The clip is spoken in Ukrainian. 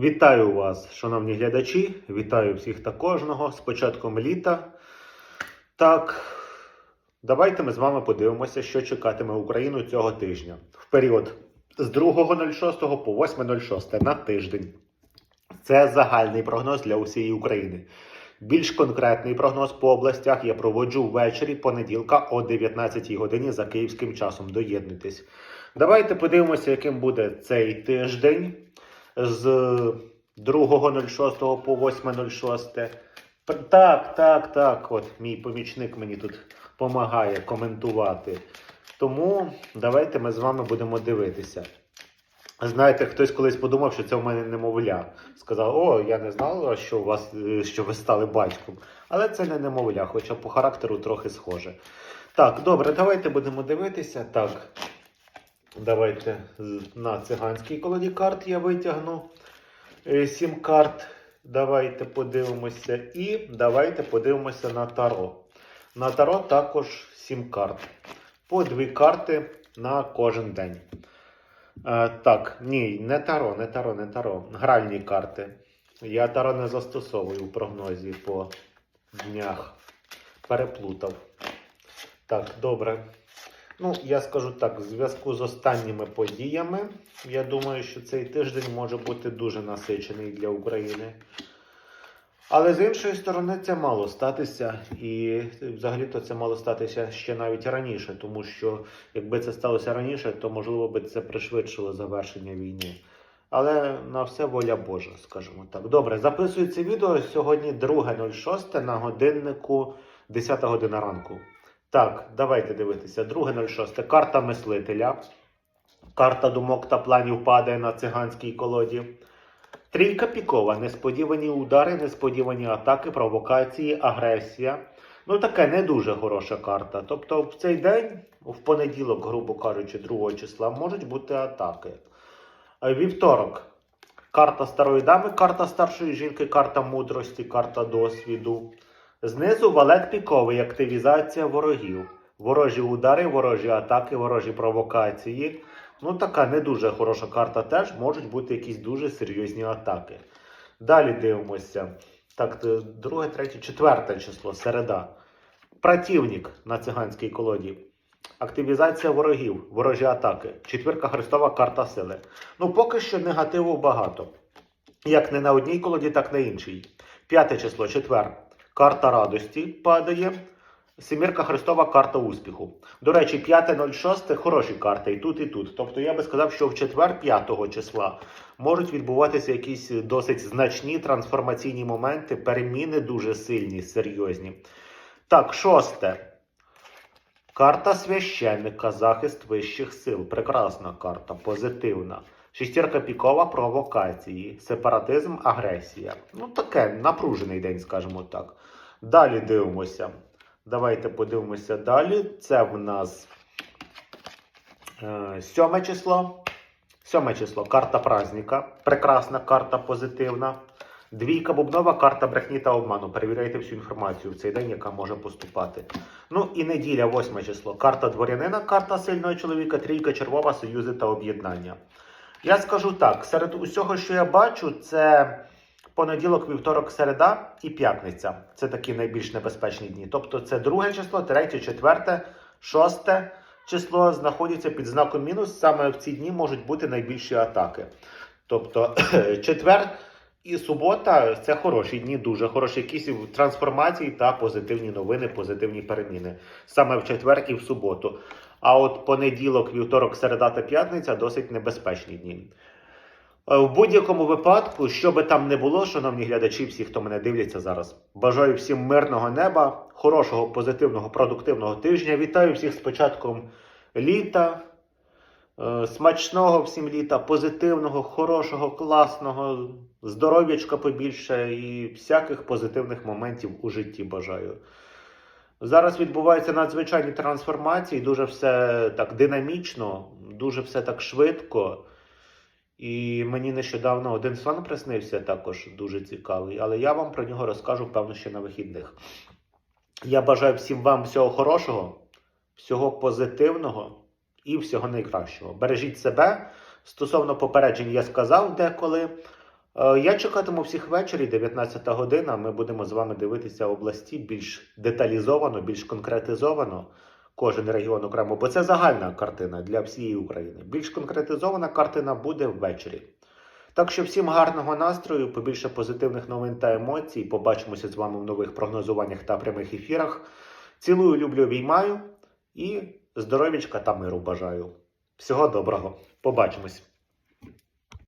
Вітаю вас, шановні глядачі. Вітаю всіх та кожного з початком літа. Так, давайте ми з вами подивимося, що чекатиме Україну цього тижня. В період з 2.06 по 8.06 на тиждень. Це загальний прогноз для усієї України. Більш конкретний прогноз по областях я проводжу ввечері понеділка о 19 годині за київським часом. Доєднуйтесь. Давайте подивимося, яким буде цей тиждень з 2.06 по 8.06. Так, так, так. От мій помічник мені тут допомагає коментувати. Тому давайте ми з вами будемо дивитися. Знаєте, хтось колись подумав, що це в мене немовля. Сказав: О, я не знала, що у вас е, що ви стали батьком. Але це не немовля, хоча по характеру трохи схоже. Так, добре, давайте будемо дивитися. Так. Давайте на циганській колоді карт я витягну е, сім карт. Давайте подивимося. І давайте подивимося на таро. На таро також сім карт. По дві карти на кожен день. Е, так, ні, не таро, не таро, не таро. Гральні карти. Я таро не застосовую в прогнозі по днях. Переплутав. Так, добре. Ну, я скажу так, в зв'язку з останніми подіями, я думаю, що цей тиждень може бути дуже насичений для України. Але з іншої сторони, це мало статися, і взагалі-то це мало статися ще навіть раніше, тому що якби це сталося раніше, то можливо би це пришвидшило завершення війни. Але на все воля Божа, скажімо так. Добре, записую це відео сьогодні 2.06 на годиннику 10 година ранку. Так, давайте дивитися. 2.06. Карта мислителя. Карта думок та планів падає на циганській колоді. Трійка пікова. Несподівані удари, несподівані атаки, провокації, агресія. Ну, таке не дуже хороша карта. Тобто, в цей день, в понеділок, грубо кажучи, 2 числа, можуть бути атаки. Е, Вівторок. Карта старої дами, карта старшої жінки, карта мудрості, карта досвіду. Знизу валет піковий, активізація ворогів. Ворожі удари, ворожі атаки, ворожі провокації. Ну, така не дуже хороша карта теж можуть бути якісь дуже серйозні атаки. Далі дивимося. Так, друге, третє, четверте число, середа. Противник на циганській колоді. Активізація ворогів, ворожі атаки. Четвірка Христова карта сили. Ну, поки що негативу багато. Як не на одній колоді, так на іншій. П'яте число, четвер. Карта радості падає. Семірка Христова карта успіху. До речі, 5.06 хороші карти і тут, і тут. Тобто я би сказав, що в четвер 5 числа можуть відбуватися якісь досить значні трансформаційні моменти, переміни дуже сильні, серйозні. Так, шосте. Карта священника, захист вищих сил. Прекрасна карта, позитивна. Шестірка пікова, провокації, сепаратизм, агресія. Ну, таке напружений день, скажімо так. Далі дивимося. Давайте подивимося далі. Це в нас е, сьоме число. Сьоме число карта праздника. Прекрасна карта позитивна. Двійка бубнова, карта брехні та обману. Перевіряйте всю інформацію в цей день, яка може поступати. Ну і неділя, восьме число. Карта дворянина, карта сильного чоловіка, трійка червова, союзи та об'єднання. Я скажу так: серед усього, що я бачу, це понеділок, вівторок, середа і п'ятниця. Це такі найбільш небезпечні дні. Тобто це друге число, третє, четверте, шосте число знаходяться під знаком мінус. Саме в ці дні можуть бути найбільші атаки. Тобто четвер і субота це хороші дні, дуже хороші якісь трансформації та позитивні новини, позитивні переміни. Саме в четвер і в суботу. А от понеділок, вівторок, середа та п'ятниця досить небезпечні дні. Е, В будь-якому випадку, що би там не було, шановні глядачі, всі, хто мене дивляться зараз, бажаю всім мирного неба, хорошого, позитивного, продуктивного тижня. Вітаю всіх з початком літа. Е, Смачного всім літа, позитивного, хорошого, класного, здоров'ячка побільше і всяких позитивних моментів у житті бажаю. Зараз відбуваються надзвичайні трансформації, дуже все так динамічно, дуже все так швидко. І мені нещодавно один сон приснився також дуже цікавий, але я вам про нього розкажу, певно, ще на вихідних. Я бажаю всім вам всього хорошого, всього позитивного і всього найкращого. Бережіть себе. Стосовно попереджень, я сказав деколи. Е, Я чекатиму всіх ввечері, 19 година. Ми будемо з вами дивитися області більш деталізовано, більш конкретизовано. Кожен регіон окремо, бо це загальна картина для всієї України. Більш конкретизована картина буде ввечері. Так що всім гарного настрою, побільше позитивних новин та емоцій. Побачимося з вами в нових прогнозуваннях та прямих ефірах. Цілую, люблю, обіймаю і здоров'ячка та миру бажаю. Всього доброго. Побачимось.